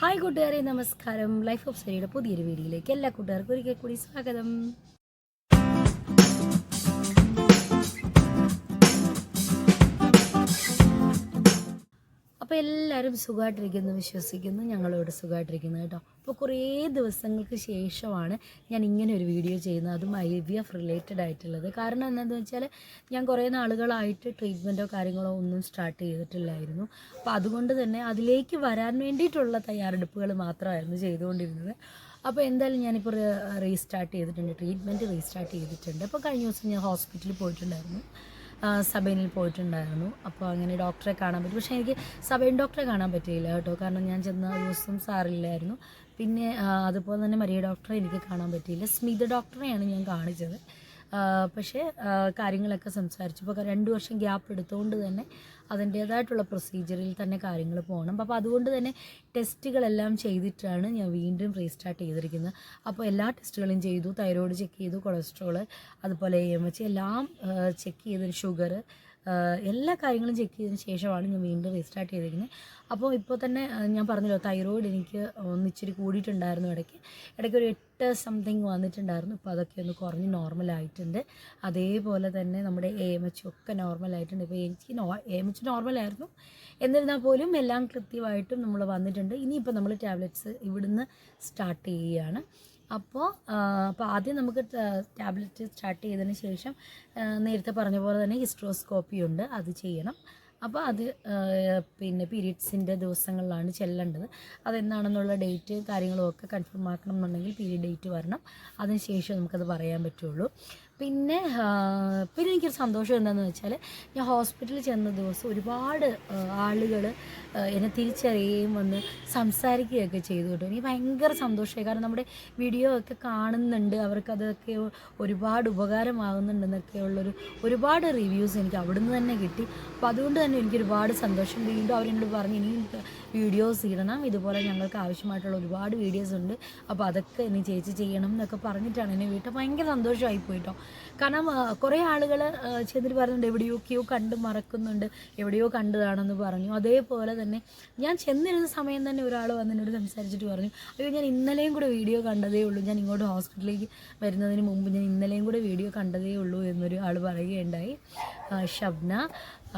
Hi കൂട്ടുകാരെ നമസ്കാരം. Life of സരിയുടെ പുതിയൊരു വീഡിയോയിലേക്ക് എല്ലാ കൂട്ടുകാർക്കും ഒരിക്കൽ കൂടി സ്വാഗതം. അപ്പോൾ എല്ലാവരും സുഖമായിട്ടിരിക്കുന്നു വിശ്വസിക്കുന്നു. ഞങ്ങളോട് സുഖമായിട്ടിരിക്കുന്നു കേട്ടോ. അപ്പോൾ കുറേ ദിവസങ്ങൾക്ക് ശേഷമാണ് ഞാൻ ഇങ്ങനെ ഒരു വീഡിയോ ചെയ്യുന്നത്. അതും ഐ വി എഫ് റിലേറ്റഡ് ആയിട്ടുള്ളത്. കാരണം എന്താണെന്ന് വെച്ചാൽ ഞാൻ കുറേ നാളുകളായിട്ട് ട്രീറ്റ്മെന്റോ കാര്യങ്ങളോ ഒന്നും സ്റ്റാർട്ട് ചെയ്തിട്ടില്ലായിരുന്നു. അപ്പോൾ അതുകൊണ്ട് തന്നെ അതിലേക്ക് വരാൻ വേണ്ടിയിട്ടുള്ള തയ്യാറെടുപ്പുകൾ മാത്രമായിരുന്നു ചെയ്തുകൊണ്ടിരുന്നത്. അപ്പോൾ എന്തായാലും ഞാനിപ്പോൾ റീസ്റ്റാർട്ട് ചെയ്തിട്ടുണ്ട്. ട്രീറ്റ്മെന്റ് റീസ്റ്റാർട്ട് ചെയ്തിട്ടുണ്ട്. അപ്പോൾ കഴിഞ്ഞ ദിവസം ഞാൻ ഹോസ്പിറ്റലിൽ പോയിട്ടുണ്ടായിരുന്നു. സബൈനിൽ പോയിട്ടുണ്ടായിരുന്നു. അപ്പോൾ അങ്ങനെ ഡോക്ടറെ കാണാൻ പറ്റും. പക്ഷേ എനിക്ക് സബൈൻ ഡോക്ടറെ കാണാൻ പറ്റിയില്ല കേട്ടോ. കാരണം ഞാൻ ചെന്ന ദിവസം സാറില്ലായിരുന്നു. പിന്നെ അതുപോലെ തന്നെ മരിയ ഡോക്ടറെ എനിക്ക് കാണാൻ പറ്റിയില്ല. സ്മിത ഡോക്ടറെയാണ് ഞാൻ കാണിച്ചത്. പക്ഷേ കാര്യങ്ങളൊക്കെ സംസാരിച്ചു. ഇപ്പോൾ രണ്ട് വർഷം ഗ്യാപ്പ് എടുത്തുകൊണ്ട് തന്നെ അതിന്റേതായിട്ടുള്ള പ്രൊസീജിയറിൽ തന്നെ കാര്യങ്ങൾ പോകണം അപ്പോൾ അതുകൊണ്ട് തന്നെ ടെസ്റ്റുകളെല്ലാം ചെയ്തിട്ടാണ് ഞാൻ വീണ്ടും റീസ്റ്റാർട്ട് ചെയ്തിരിക്കുന്നത്. അപ്പോൾ എല്ലാ ടെസ്റ്റുകളും ചെയ്തു. തൈറോയ്ഡ് ചെക്ക് ചെയ്തു കൊളസ്ട്രോൾ അതുപോലെ എം എച്ച് എല്ലാം ചെക്ക് ചെയ്തതിന് ഷുഗർ എല്ലാ കാര്യങ്ങളും ചെക്ക് ചെയ്തതിന് ശേഷമാണ് ഞാൻ വീണ്ടും റീസ്റ്റാർട്ട് ചെയ്തിരിക്കുന്നത്. അപ്പോൾ ഇപ്പോൾ തന്നെ ഞാൻ പറഞ്ഞല്ലോ തൈറോയിഡ് എനിക്ക് ഒന്നിച്ചിരി കൂടിയിട്ടുണ്ടായിരുന്നു ഇടയ്ക്ക്. ഇടയ്ക്ക് ഒരു എട്ട് സംതിങ് വന്നിട്ടുണ്ടായിരുന്നു. ഇപ്പോൾ അതൊക്കെ ഒന്ന് കുറഞ്ഞ് നോർമലായിട്ടുണ്ട് അതേപോലെ തന്നെ നമ്മുടെ എ എം എച്ച് ഒക്കെ നോർമലായിട്ടുണ്ട് ഇപ്പോൾ എനിക്ക് നോ എ എം എച്ച് നോർമലായിരുന്നു എന്നിരുന്നാൽ പോലും എല്ലാം കൃത്യമായിട്ടും നമ്മൾ വന്നിട്ടുണ്ട്. ഇനിയിപ്പോൾ നമ്മൾ ടാബ്ലറ്റ്സ് ഇവിടുന്ന് സ്റ്റാർട്ട് ചെയ്യുകയാണ്. അപ്പോൾ അപ്പോൾ ആദ്യം നമുക്ക് ടാബ്ലറ്റ് സ്റ്റാർട്ട് ചെയ്തതിന് ശേഷം നേരത്തെ പറഞ്ഞ പോലെ തന്നെ ഹിസ്ട്രോസ്കോപ്പി ഉണ്ട് അത് ചെയ്യണം. അപ്പോൾ അത് പിന്നെ പീരീഡ്സിന്റെ ദിവസങ്ങളിലാണ് ചെല്ലേണ്ടത്. അതെന്താണെന്നുള്ള ഡേറ്റ് കാര്യങ്ങളും ഒക്കെ കൺഫേം ആക്കണം എന്നുണ്ടെങ്കിൽ പീരീഡ് ഡേറ്റ് വരണം. അതിന് ശേഷം നമുക്കത് പറയാൻ പറ്റുള്ളൂ. പിന്നെ പിന്നെ എനിക്കൊരു സന്തോഷം എന്താണെന്ന് വെച്ചാൽ ഞാൻ ഹോസ്പിറ്റലിൽ ചെന്ന ദിവസം ഒരുപാട് ആളുകൾ എന്നെ തിരിച്ചറിയുകയും വന്ന് സംസാരിക്കുകയൊക്കെ ചെയ്തു കേട്ടോ. എനിക്ക് ഭയങ്കര സന്തോഷമായി. കാരണം നമ്മുടെ വീഡിയോ ഒക്കെ കാണുന്നുണ്ട്. അവർക്കതൊക്കെ ഒരുപാട് ഉപകാരമാകുന്നുണ്ടെന്നൊക്കെ ഉള്ളൊരു ഒരുപാട് റിവ്യൂസ് എനിക്ക് അവിടുന്ന് തന്നെ കിട്ടി. അപ്പോൾ അതുകൊണ്ട് തന്നെ എനിക്ക് ഒരുപാട് സന്തോഷം. വീണ്ടും അവരെന്നോട് പറഞ്ഞു ഇനിയും വീഡിയോസ് ഇടണം. ഇതുപോലെ ഞങ്ങൾക്ക് ആവശ്യമായിട്ടുള്ള ഒരുപാട് വീഡിയോസ് ഉണ്ട്. അപ്പോൾ അതൊക്കെ ഇനി ചേച്ചി ചെയ്യണം എന്നൊക്കെ പറഞ്ഞിട്ടാണ് എന്നെ വീട്ടിൽ ഭയങ്കര സന്തോഷമായി പോയിട്ടോ കാരണം കുറേ ആളുകൾ ചെന്നിട്ട് പറയുന്നുണ്ട് എവിടെയൊക്കെയോ കണ്ട് മറക്കുന്നുണ്ട് എവിടെയോ കണ്ടതാണെന്ന് പറഞ്ഞു. അതേപോലെ തന്നെ ഞാൻ ചെന്നിരുന്ന സമയം തന്നെ ഒരാൾ വന്ന് സംസാരിച്ചിട്ട് പറഞ്ഞു അയ്യോ ഞാൻ ഇന്നലെയും കൂടെ വീഡിയോ കണ്ടതേ ഉള്ളൂ. ഞാൻ ഇങ്ങോട്ട് ഹോസ്പിറ്റലിലേക്ക് വരുന്നതിന് മുമ്പ് ഞാൻ ഇന്നലെയും കൂടെ വീഡിയോ കണ്ടതേ ഉള്ളൂ എന്നൊരു ആൾ പറയുകയുണ്ടായി. ഷബ്ന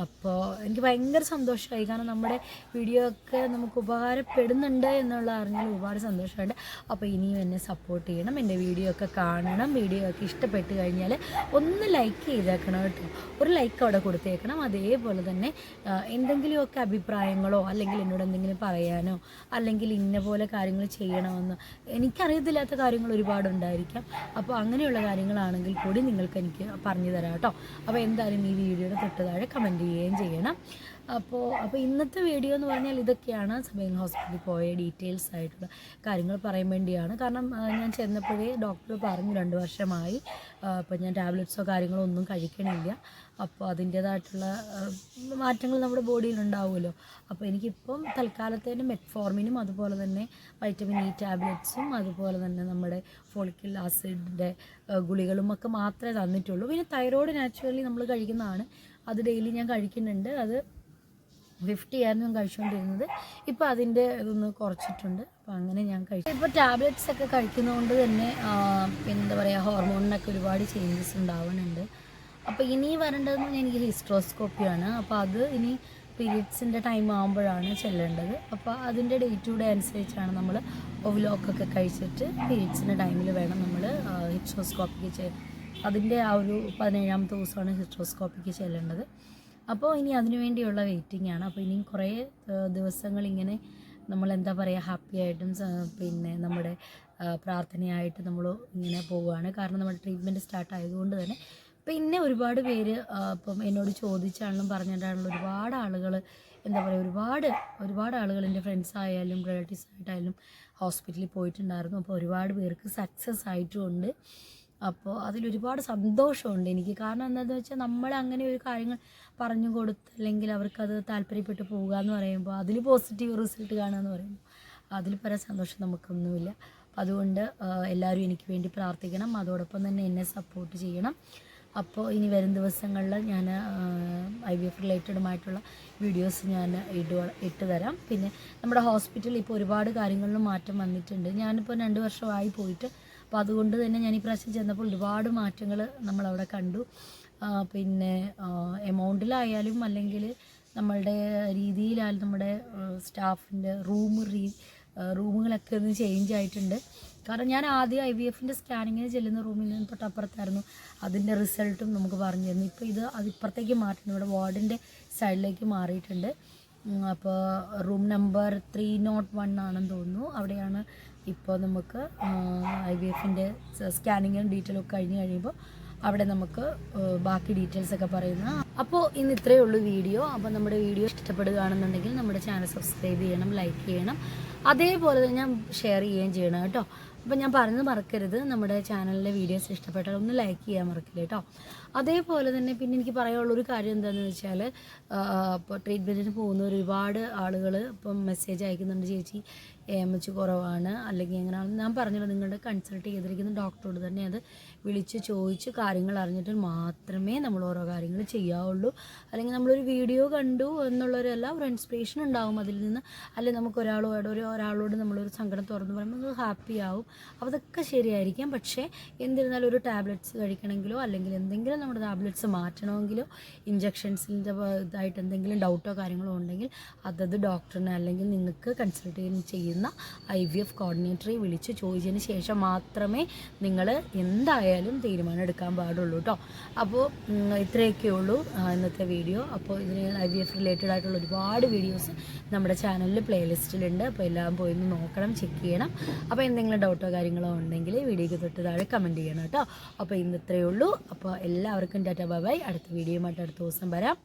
അപ്പോൾ എനിക്ക് ഭയങ്കര സന്തോഷമായി. കാരണം നമ്മുടെ വീഡിയോ ഒക്കെ നമുക്ക് ഉപകാരപ്പെടുന്നുണ്ട് എന്നുള്ള അറിഞ്ഞാൽ ഒരുപാട് സന്തോഷമുണ്ട്. അപ്പോൾ ഇനിയും എന്നെ സപ്പോർട്ട് ചെയ്യണം എന്റെ വീഡിയോ ഒക്കെ കാണണം വീഡിയോ ഒക്കെ ഇഷ്ടപ്പെട്ട് കഴിഞ്ഞാൽ ഒന്ന് ലൈക്ക് ചെയ്തേക്കണം കേട്ടോ. ഒരു ലൈക്ക് അവിടെ കൊടുത്തേക്കണം. അതേപോലെ തന്നെ എന്തെങ്കിലുമൊക്കെ അഭിപ്രായങ്ങളോ അല്ലെങ്കിൽ എന്നോട് എന്തെങ്കിലും പറയാനോ അല്ലെങ്കിൽ ഇന്ന പോലെ കാര്യങ്ങൾ ചെയ്യണമെന്നോ എനിക്കറിയത്തില്ലാത്ത കാര്യങ്ങൾ ഒരുപാടുണ്ടായിരിക്കാം അപ്പോൾ അങ്ങനെയുള്ള കാര്യങ്ങളാണെങ്കിൽ കൂടി നിങ്ങൾക്ക് എനിക്ക് പറഞ്ഞു തരാം കേട്ടോ. അപ്പോൾ എന്തായാലും ഈ വീഡിയോയുടെ തൊട്ട് താഴെ കമന്റ് ചെയ്യുകയും ചെയ്യണം. അപ്പോൾ അപ്പോൾ ഇന്നത്തെ വീഡിയോ എന്ന് പറഞ്ഞാൽ ഇതൊക്കെയാണ് സമയം ഹോസ്പിറ്റലിൽ പോയ ഡീറ്റെയിൽസ് ആയിട്ടുള്ള കാര്യങ്ങൾ പറയാൻ വേണ്ടിയാണ്. കാരണം ഞാൻ ചെന്നപ്പോഴേ ഡോക്ടർ പറഞ്ഞു രണ്ട് വർഷമായി അപ്പോൾ ഞാൻ ടാബ്ലറ്റ്സോ കാര്യങ്ങളോ ഒന്നും കഴിക്കണില്ല. അപ്പോൾ അതിന്റേതായിട്ടുള്ള മാറ്റങ്ങൾ നമ്മുടെ ബോഡിയിൽ ഉണ്ടാവുമല്ലോ. അപ്പോൾ എനിക്കിപ്പം തൽക്കാലത്തേന് മെറ്റ്ഫോർമിനും അതുപോലെ തന്നെ വൈറ്റമിൻ ഇ ടാബ്ലറ്റ്സും അതുപോലെ തന്നെ നമ്മുടെ ഫോളിക്കിൽ ആസിഡിന്റെ ഗുളികളും ഒക്കെ മാത്രമേ തന്നിട്ടുള്ളൂ. പിന്നെ തൈറോയ്ഡ് നാച്ചുറലി നമ്മൾ കഴിക്കുന്നതാണ്. അത് ഡെയിലി ഞാൻ കഴിക്കുന്നുണ്ട്. അത് ഫിഫ്റ്റി ആയിരുന്നു ഞാൻ കഴിച്ചുകൊണ്ടിരുന്നത് ഇപ്പോൾ അതിന്റെ ഇതൊന്ന് കുറച്ചിട്ടുണ്ട്. അപ്പോൾ അങ്ങനെ ഞാൻ കഴിച്ചു ഇപ്പോൾ ടാബ്ലറ്റ്സ് ഒക്കെ കഴിക്കുന്നതുകൊണ്ട് തന്നെ എന്താ പറയുക ഹോർമോണിനൊക്കെ ഒരുപാട് ചേഞ്ചസ് ഉണ്ടാവുന്നുണ്ട്. അപ്പോൾ ഇനി വരേണ്ടതെന്ന് എനിക്ക് ഹിസ്ട്രോസ്കോപ്പിയാണ് അപ്പോൾ അത് ഇനി പീരീഡ്സിന്റെ ടൈം ആകുമ്പോഴാണ് ചെല്ലേണ്ടത്. അപ്പോൾ അതിന്റെ ഡേറ്റ് കൂടെ അനുസരിച്ചാണ് നമ്മൾ ഒവ്ലോക്കൊക്കെ കഴിച്ചിട്ട് പീരീഡ്സിന്റെ ടൈമിൽ വേണം നമ്മൾ ഹിസ്ട്രോസ്കോപ്പിക്ക് ചെ അതിന്റെ ആ ഒരു പതിനേഴാമത്തെ ദിവസമാണ് ഹിസ്ട്രോസ്കോപ്പിക്ക് ചെല്ലേണ്ടത്. അപ്പോൾ ഇനി അതിനു വേണ്ടിയുള്ള വെയിറ്റിംഗ് ആണ്. അപ്പോൾ ഇനിയും കുറേ ദിവസങ്ങൾ ഇങ്ങനെ നമ്മൾ എന്താ പറയുക ഹാപ്പി ആയിട്ടും പിന്നെ നമ്മുടെ പ്രാർത്ഥനയായിട്ട് നമ്മൾ ഇങ്ങനെ പോവുകയാണ്. കാരണം നമ്മുടെ ട്രീറ്റ്മെന്റ് സ്റ്റാർട്ട് ആയതുകൊണ്ട് തന്നെ പിന്നെ ഒരുപാട് പേര് ഇപ്പം എന്നോട് ചോദിച്ചാണെങ്കിലും പറഞ്ഞിട്ടാണെങ്കിലും ഒരുപാട് ആളുകൾ എന്താ പറയുക ഒരുപാട് ഒരുപാട് ആളുകൾ എന്റെ ഫ്രണ്ട്സ് ആയാലും റിലേറ്റീവ്സ് ആയിട്ടായാലും ഹോസ്പിറ്റലിൽ പോയിട്ടുണ്ടായിരുന്നു. അപ്പോൾ ഒരുപാട് പേർക്ക് സക്സസ് ആയിട്ടുമുണ്ട് അപ്പോൾ അതിലൊരുപാട് സന്തോഷമുണ്ട് എനിക്ക്. കാരണം എന്താണെന്ന് വെച്ചാൽ നമ്മൾ അങ്ങനെ ഒരു കാര്യങ്ങൾ പറഞ്ഞു കൊടുത്ത് അല്ലെങ്കിൽ അവർക്കത് താല്പര്യപ്പെട്ട് പോവുക എന്ന് പറയുമ്പോൾ അതിൽ പോസിറ്റീവ് റിസൾട്ട് കാണുക എന്ന് പറയുമ്പോൾ അതിൽ പല സന്തോഷം നമുക്കൊന്നുമില്ല. അതുകൊണ്ട് എല്ലാവരും എനിക്ക് വേണ്ടി പ്രാർത്ഥിക്കണം. അതോടൊപ്പം തന്നെ എന്നെ സപ്പോർട്ട് ചെയ്യണം. അപ്പോൾ ഇനി വരും ദിവസങ്ങളിൽ ഞാൻ ഐ വി എഫ് റിലേറ്റഡുമായിട്ടുള്ള വീഡിയോസ് ഞാൻ ഇടുക ഇട്ട് തരാം. പിന്നെ നമ്മുടെ ഹോസ്പിറ്റലിൽ ഇപ്പോൾ ഒരുപാട് കാര്യങ്ങളിലും മാറ്റം വന്നിട്ടുണ്ട്. ഞാനിപ്പോൾ രണ്ട് വർഷമായി പോയിട്ട് അപ്പോൾ അതുകൊണ്ട് തന്നെ ഞാൻ ഈ പ്രാവശ്യം ചെന്നപ്പോൾ ഒരുപാട് മാറ്റങ്ങൾ നമ്മളവിടെ കണ്ടു. പിന്നെ എമൗണ്ടിലായാലും അല്ലെങ്കിൽ നമ്മളുടെ രീതിയിലായാലും നമ്മുടെ സ്റ്റാഫിന്റെ റൂം റീ റൂമുകളൊക്കെ ഒന്ന് ചേഞ്ച് ആയിട്ടുണ്ട്. കാരണം ഞാൻ ആദ്യം ഐ വി എഫിന്റെ സ്കാനിങ്ങിന് ചെല്ലുന്ന റൂമിൽ നിന്ന് തൊട്ടപ്പുറത്തായിരുന്നു. അതിന്റെ റിസൾട്ടും നമുക്ക് പറഞ്ഞു തരുന്നു ഇപ്പോൾ ഇത് അതിപ്പുറത്തേക്ക് മാറ്റുന്നു ഇവിടെ വാർഡിന്റെ സൈഡിലേക്ക് മാറിയിട്ടുണ്ട്. അപ്പോൾ room number three nought one ആണെന്ന് തോന്നുന്നു. അവിടെയാണ് ഇപ്പോൾ നമുക്ക് ഐ വി എഫിന്റെ സ്കാനിങ്ങും ഡീറ്റെയിലും ഒക്കെ കഴിഞ്ഞ് കഴിയുമ്പോൾ അവിടെ നമുക്ക് ബാക്കി ഡീറ്റെയിൽസ് ഒക്കെ പറയുന്ന. അപ്പോൾ ഇന്ന് ഇത്രയേ ഉള്ളൂ വീഡിയോ. അപ്പോൾ നമ്മുടെ വീഡിയോ ഇഷ്ടപ്പെടുകയാണെന്നുണ്ടെങ്കിൽ നമ്മുടെ ചാനൽ സബ്സ്ക്രൈബ് ചെയ്യണം ലൈക്ക് ചെയ്യണം. അതേപോലെ തന്നെ ഞാൻ ഷെയർ ചെയ്യുകയും ചെയ്യണം കേട്ടോ. അപ്പം ഞാൻ പറഞ്ഞത് മറക്കരുത്. നമ്മുടെ ചാനലിലെ വീഡിയോസ് ഇഷ്ടപ്പെട്ടാൽ ഒന്ന് ലൈക്ക് ചെയ്യാൻ മറക്കില്ല കേട്ടോ. അതേപോലെ തന്നെ പിന്നെ എനിക്ക് പറയാനുള്ളൊരു കാര്യം എന്താണെന്ന് വെച്ചാൽ ഇപ്പോൾ ട്രീറ്റ്മെന്റിന് പോകുന്ന ഒരുപാട് ആളുകൾ ഇപ്പം മെസ്സേജ് അയക്കുന്നുണ്ട് ചേച്ചി എം എച്ച് കുറവാണ്. അല്ലെങ്കിൽ എങ്ങനെയാണ് ഞാൻ പറഞ്ഞല്ലോ നിങ്ങളുടെ കൺസൾട്ട് ചെയ്തിരിക്കുന്ന ഡോക്ടറോട് തന്നെ അത് വിളിച്ച് ചോദിച്ച് കാര്യങ്ങൾ അറിഞ്ഞിട്ട് മാത്രമേ നമ്മൾ ഓരോ കാര്യങ്ങൾ ചെയ്യാവുള്ളൂ. അല്ലെങ്കിൽ നമ്മളൊരു വീഡിയോ കണ്ടു എന്നുള്ളവരല്ല ഒരു ഇൻസ്പിറേഷൻ ഉണ്ടാവും അതിൽ നിന്ന്. അല്ലെങ്കിൽ നമുക്ക് ഒരാളോട് ഒരു ഒരാളോട് നമ്മളൊരു സങ്കടം തുറന്നു പറയുമ്പോൾ നമ്മൾ ഹാപ്പി ആവും. അപ്പോൾ അതൊക്കെ ശരിയായിരിക്കാം. പക്ഷേ എന്നിരുന്നാലും ഒരു ടാബ്ലറ്റ്സ് കഴിക്കണമെങ്കിലോ അല്ലെങ്കിൽ എന്തെങ്കിലും നമ്മുടെ ടാബ്ലറ്റ്സ് മാറ്റണമെങ്കിലോ ഇഞ്ചക്ഷൻസിന്റെ ഇതായിട്ട് എന്തെങ്കിലും ഡൗട്ടോ കാര്യങ്ങളോ ഉണ്ടെങ്കിൽ അതത് ഡോക്ടറിനെ അല്ലെങ്കിൽ നിങ്ങൾക്ക് കൺസൾട്ട് ചെയ്യുന്ന ഐ വി എഫ് കോർഡിനേറ്ററെ വിളിച്ച് ചോദിച്ചതിന് ശേഷം മാത്രമേ നിങ്ങൾ എന്തായാലും തീരുമാനം എടുക്കാൻ പാടുള്ളൂ കേട്ടോ അപ്പോൾ ഇത്രയൊക്കെ ഉള്ളൂ ഇന്നത്തെ വീഡിയോ. അപ്പോൾ ഇതിന് ഐ വി എഫ് റിലേറ്റഡ് ആയിട്ടുള്ള ഒരുപാട് വീഡിയോസ് നമ്മുടെ ചാനലിൽ പ്ലേലിസ്റ്റിലുണ്ട് അപ്പോൾ എല്ലാം പോയി ഒന്ന് നോക്കണം ചെക്ക് ചെയ്യണം. അപ്പോൾ എന്തെങ്കിലും ഡൗട്ടോ കാര്യങ്ങളോ ഉണ്ടെങ്കിൽ വീഡിയോയ്ക്ക് തൊട്ട് താഴെ കമന്റ് ചെയ്യണം കേട്ടോ അപ്പോൾ ഇന്ന് ഇത്രയേ ഉള്ളൂ. അപ്പോൾ എല്ലാവർക്കും ടാറ്റ ബൈ അടുത്ത വീഡിയോയുമായിട്ട് അടുത്ത ദിവസം വരാം.